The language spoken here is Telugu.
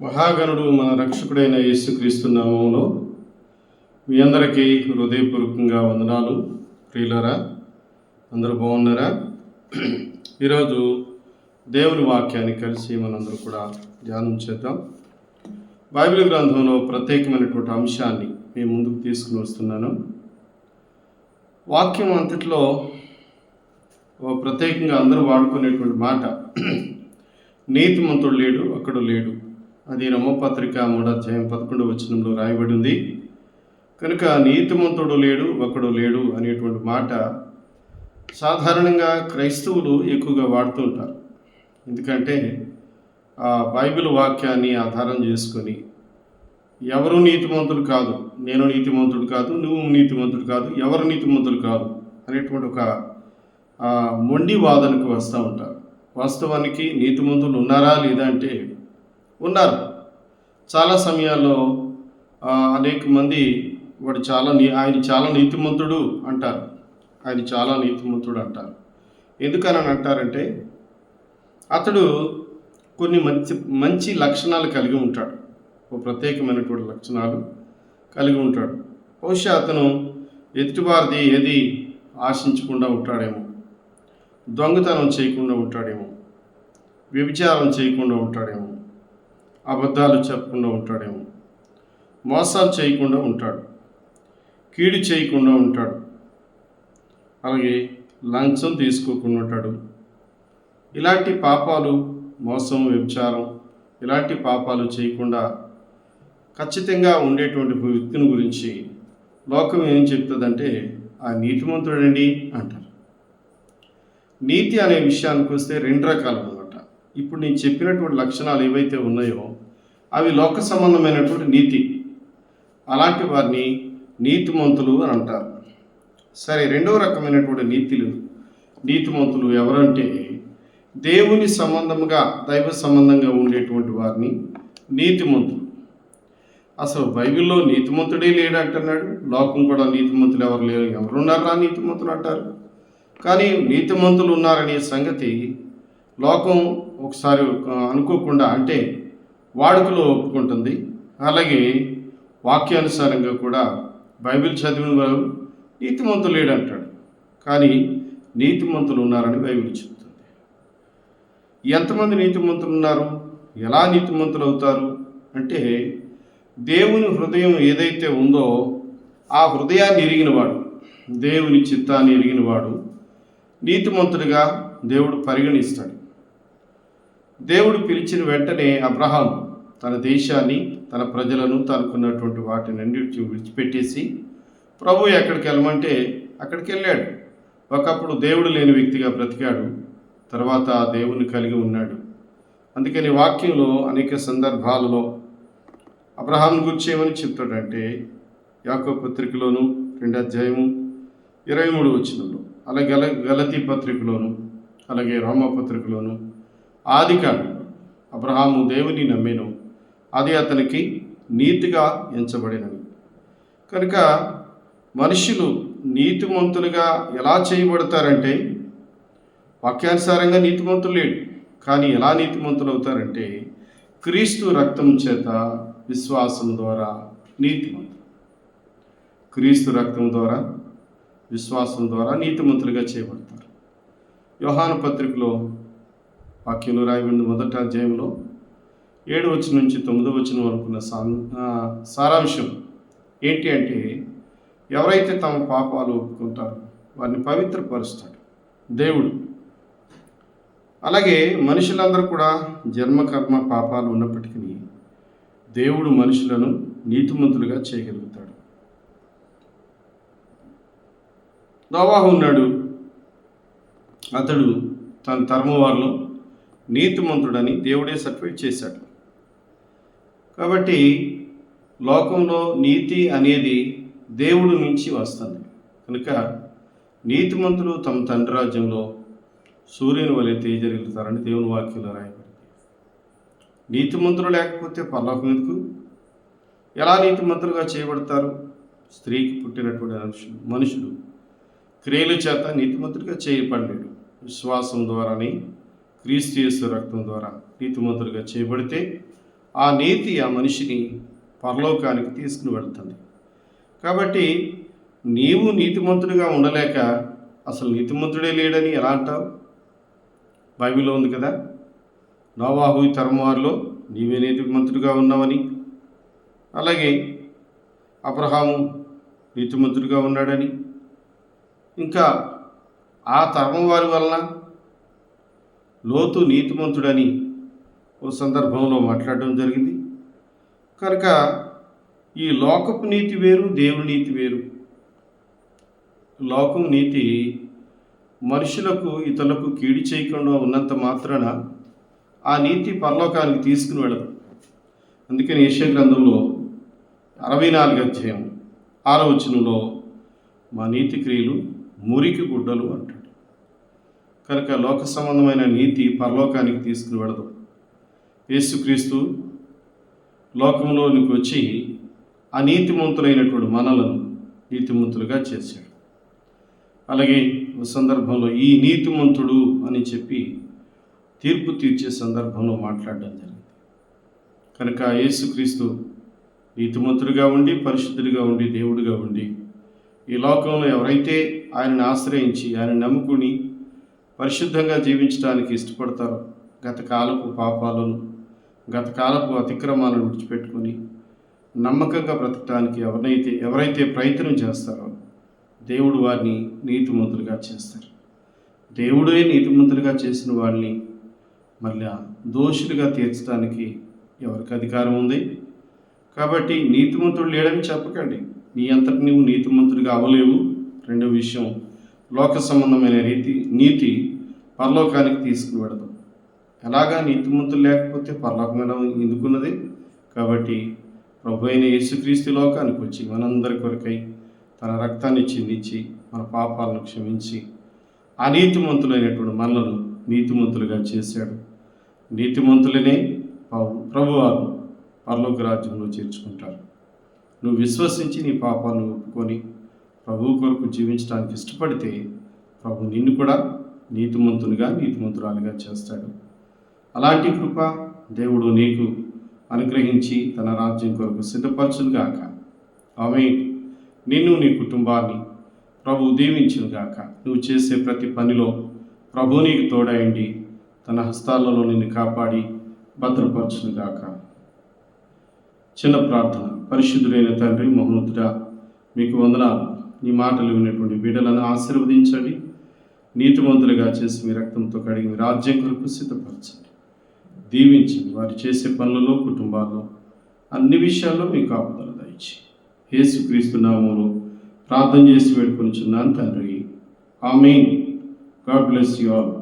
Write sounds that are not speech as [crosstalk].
మహాగణుడు మన రక్షకుడైన యేసుక్రీస్తు నామంలో మీ అందరికీ హృదయపూర్వకంగా వందనాలు. ప్రియులరా అందరూ బాగున్నారా? ఈరోజు దేవుని వాక్యాన్ని కలిసి మనందరూ కూడా ధ్యానం చేద్దాం. బైబిల్ గ్రంథంలో ప్రత్యేకమైనటువంటి అంశాన్ని మీ ముందుకు తీసుకుని వస్తున్నాను. వాక్యం అంతట్లో ఓ ప్రత్యేకంగా అందరూ వాడుకునేటువంటి మాట [clears throat] నీతిమంతుడు లేడు అక్కడ లేడు. అది రమపత్రిక మూడాధ్యాయం పదకొండు వచనంలో రాయబడి ఉంది. కనుక నీతిమంతుడు లేడు ఒకడు లేడు అనేటువంటి మాట సాధారణంగా క్రైస్తవులు ఎక్కువగా వాడుతూ ఉంటారు. ఎందుకంటే ఆ బైబిల్ వాక్యాన్ని ఆధారం చేసుకొని ఎవరు నీతిమంతుడు కాదు నేను నీతిమంతుడు కాదు నువ్వు నీతిమంతుడు కాదు ఎవరు నీతిమంతుడు కాదు అనేటువంటి ఒక మొండి వాదనకు వస్తూ ఉంటారు. వాస్తవానికి నీతిమంతులు ఉన్నారా లేదా అంటే ఉన్నారు. చాలా సమయాల్లో అనేక మంది వాడు చాలా నీ ఆయన చాలా నీతిమంతుడు అంటారు. ఆయన చాలా నీతిమంతుడు అంటారు. ఎందుకని అంటారంటే అతడు కొన్ని మంచి మంచి లక్షణాలు కలిగి ఉంటాడు. ఒక ప్రత్యేకమైనటువంటి లక్షణాలు కలిగి ఉంటాడు. బహుశా అతను ఎదుటివారిది ఏది ఆశించకుండా ఉంటాడేమో దొంగతనం చేయకుండా ఉంటాడేమో వ్యభిచారం చేయకుండా ఉంటాడేమో అబద్ధాలు చెప్పకుండా ఉంటాడేమో. మోసాలు చేయకుండా ఉంటాడు. కీడు చేయకుండా ఉంటాడు. అలాగే లంచం తీసుకోకుండా ఉంటాడు. ఇలాంటి పాపాలు మోసం వ్యభిచారం ఇలాంటి పాపాలు చేయకుండా ఖచ్చితంగా ఉండేటువంటి వ్యక్తిని గురించి లోకం ఏం చెప్తుందంటే ఆ నీతిమంతుడండి అంటారు. నీతి అనే విషయానికి వస్తే రెండు రకాలు ఇప్పుడు నేను చెప్పినటువంటి లక్షణాలు ఏవైతే ఉన్నాయో అవి లోక సంబంధమైనటువంటి నీతి. అలాంటి వారిని నీతిమంతులు అని అంటారు. సరే రెండవ రకమైనటువంటి నీతిలు. నీతిమంతులు ఎవరంటే దేవుని సంబంధముగా దైవ సంబంధంగా ఉండేటువంటి వారిని నీతిమంతులు. అసలు బైబిల్లో నీతిమంతుడే లేడు అంటున్నాడు. లోకం కూడా నీతిమంతులు ఎవరు లేరు ఎవరున్నారా నీతిమంతులు అంటారు. కానీ నీతిమంతులు ఉన్నారనే సంగతి లోకం ఒకసారి అనుకోకుండా అంటే వాడుకలో ఒప్పుకుంటుంది. అలాగే వాక్యానుసారంగా కూడా బైబిల్ చదివిన వారు నీతిమంతులు లేడు అంటాడు కానీ నీతిమంతులు ఉన్నారని బైబిల్ చెప్తుంది. ఎంతమంది నీతిమంతులు ఉన్నారు? ఎలా నీతిమంతులు అవుతారు? అంటే దేవుని హృదయం ఏదైతే ఉందో ఆ హృదయాన్ని ఎరిగినవాడు దేవుని చిత్తాన్ని ఎరిగినవాడు నీతిమంతుడిగా దేవుడు పరిగణిస్తాడు. దేవుడు పిలిచిన వెంటనే అబ్రహాం తన దేశాన్ని తన ప్రజలను తనకున్నటువంటి వాటిని అన్నిటి విడిచిపెట్టేసి ప్రభు ఎక్కడికి వెళ్ళమంటే అక్కడికి వెళ్ళాడు. ఒకప్పుడు దేవుడు లేని వ్యక్తిగా బ్రతికాడు. తర్వాత ఆ దేవుని కలిగి ఉన్నాడు. అందుకని వాక్యంలో అనేక సందర్భాలలో అబ్రహాం గురించి ఏమని చెప్తాడంటే యాకో పత్రికలోను రెండు అధ్యాయము ఇరవై మూడు వచ్చినలో అలాగే గల గలతీ పత్రికలోను అలాగే రోమ పత్రికలోను ఆది అబ్రహాము దేవుని నమ్మెను. అది అతనికి నీతిగా ఎంచబడినది. కనుక మనుషులు నీతిమంతులుగా ఎలా చేయబడతారంటే వాక్యానుసారంగా నీతిమంతులు లేడు కానీ ఎలా నీతిమంతులు అవుతారంటే క్రీస్తు రక్తం చేత విశ్వాసం ద్వారా నీతిమంతులు. క్రీస్తు రక్తం ద్వారా విశ్వాసం ద్వారా నీతిమంతులుగా చేయబడతారు. యోహాను పత్రికలో వాక్యంలో రాయబడిన మొదట అధ్యాయంలో ఏడు వచ్చిన నుంచి తొమ్మిదో వచ్చిన వరకున్న సా- సారాంశం ఏంటి అంటే ఎవరైతే తమ పాపాలు ఒప్పుకుంటారో వారిని పవిత్రపరుస్తాడు దేవుడు. అలాగే మనుషులందరూ కూడా జన్మకర్మ పాపాలు ఉన్నప్పటికీ దేవుడు మనుషులను నీతిమంతులుగా చేయగలుగుతాడు. నోవాహు ఉన్నాడు. అతడు తన తరమవారిలో నీతిమంతుడని దేవుడే సర్టిఫైడ్ చేశాడు. కాబట్టి లోకంలో నీతి అనేది దేవుడు నుంచి వస్తుంది. కనుక నీతిమంతులు తమ తండ్రి రాజ్యంలో సూర్యుని వలె తేజరిల్లుతారని దేవుని వాక్యంలో రాయబడింది. నీతిమంతులు లేకపోతే పర్లోకం ఎందుకు? ఎలా నీతిమంతులుగా చేయబడతారు? స్త్రీకి పుట్టినటువంటి మనుషులు మనుషుడు క్రియల చేత నీతిమంతుడిగా చేయబడలేడు విశ్వాసం ద్వారానే క్రీస్తు యేసు రక్తం ద్వారా నీతిమంతులుగా చేయబడితే ఆ నీతి ఆ మనిషిని పరలోకానికి తీసుకుని వెళ్తుంది. కాబట్టి నీవు నీతిమంతుడిగా ఉండలేక అసలు నీతిమంతుడే లేడని ఎలా అంటావు? బైబిల్లో ఉంది కదా నోవాహు తరం వారిలో నీవే నీతిమంతుడిగా ఉన్నావని. అలాగే అబ్రహాము నీతిమంతుడిగా ఉన్నాడని. ఇంకా ఆ తరం వారి వలన లోతు నీతిమంతుడని ఓ సందర్భంలో మాట్లాడడం జరిగింది. కనుక ఈ లోకపు నీతి వేరు దేవుని నీతి వేరు. లోకం నీతి మనుషులకు ఇతరులకు కీడి చేయకుండా ఉన్నంత మాత్రాన ఆ నీతి పరలోకానికి తీసుకుని వెళ్ళదు. అందుకని ఏషియా గ్రంథంలో అరవై నాలుగు అధ్యాయం ఆలోచనలో మా నీతి క్రియలు మురికి గుడ్డలు అంటాడు కనుక లోక సంబంధమైన నీతి పరలోకానికి తీసుకుని వెళ్ళదు యేసుక్రీస్తు లోకంలోనికి వచ్చి అనీతిమంతులైనటువంటి మనలను నీతిమంతులుగా చేశాడు. అలాగే ఒక సందర్భంలో ఈ నీతిమంతుడు అని చెప్పి తీర్పు తీర్చే సందర్భంలో మాట్లాడడం జరిగింది. కనుక యేసుక్రీస్తు నీతిమంతుడిగా ఉండి పరిశుద్ధుడిగా ఉండి దేవుడిగా ఉండి ఈ లోకంలో ఎవరైతే ఆయనను ఆశ్రయించి ఆయన నమ్ముకుని పరిశుద్ధంగా జీవించడానికి ఇష్టపడతారు. గత కాలపు పాపాలను గత కాలపు అతిక్రమాలను విడిచిపెట్టుకొని నమ్మకంగా బ్రతకడానికి ఎవరైతే ఎవరైతే ప్రయత్నం చేస్తారో దేవుడు వారిని నీతిమంతులుగా చేస్తారు. దేవుడే నీతిమంతులుగా చేసిన వాళ్ళని మళ్ళీ దోషులుగా తీర్చడానికి ఎవరికి అధికారం ఉంది? కాబట్టి నీతిమంతుడు లేడని చెప్పకండి. నీ అంతటి నువ్వు నీతిమంతుడిగా అవ్వలేవు. రెండో విషయం లోక సంబంధమైన రీతి నీతి పరలోకానికి తీసుకుని వెడదు ఎలాగా నీతిమంతులు లేకపోతే పరలోకమైన ఎందుకున్నది? కాబట్టి ప్రభు అయిన యేసుక్రీస్తు లోకానికి వచ్చి మనందరి కొరకై తన రక్తాన్ని చిందించి మన పాపాలను క్షమించి అనీతిమంతులైనటువంటి మనలను నీతిమంతులుగా చేశాడు. నీతిమంతులనే ప్రభువారు పరలోక రాజ్యంలో చేర్చుకుంటారు. నువ్వు విశ్వసించి నీ పాపాలను ఒప్పుకొని ప్రభు కొరకు జీవించడానికి ఇష్టపడితే ప్రభు నిన్ను కూడా నీతిమంతునిగా నీతిమంతురాలుగా చేస్తాడు. అలాంటి కృప దేవుడు నీకు అనుగ్రహించి తన రాజ్యం కొరకు సిద్ధపరచునుగాక. ఆమె నిన్ను నీ కుటుంబాన్ని ప్రభు దీవించునుగాక. నువ్వు చేసే ప్రతి పనిలో ప్రభు నీకు తోడయండి. తన హస్తాలలో నిన్ను కాపాడి భద్రపరచునుగాక. చిన్న ప్రార్థన. పరిశుద్ధులైన తండ్రి మహోన్నతుడా మీకు వందనాలు. నీ మాటలు విన్నటువంటి బిడ్డలను ఆశీర్వదించండి. నీతిమంతులుగా చేసి మీ రక్తంతో కడిగి మీ రాజ్యం కొరకు సిద్ధపరచండి. దీవించండి. వారు చేసే పనులలో కుటుంబాల్లో అన్ని విషయాల్లో మీ కాపుదల దయచి యేసుక్రీస్తు నామంలో ప్రార్థన చేసి వేడుకొనిచున్నాను తండ్రి. ఆమె గాడ్ బ్లెస్ యు ఆల్.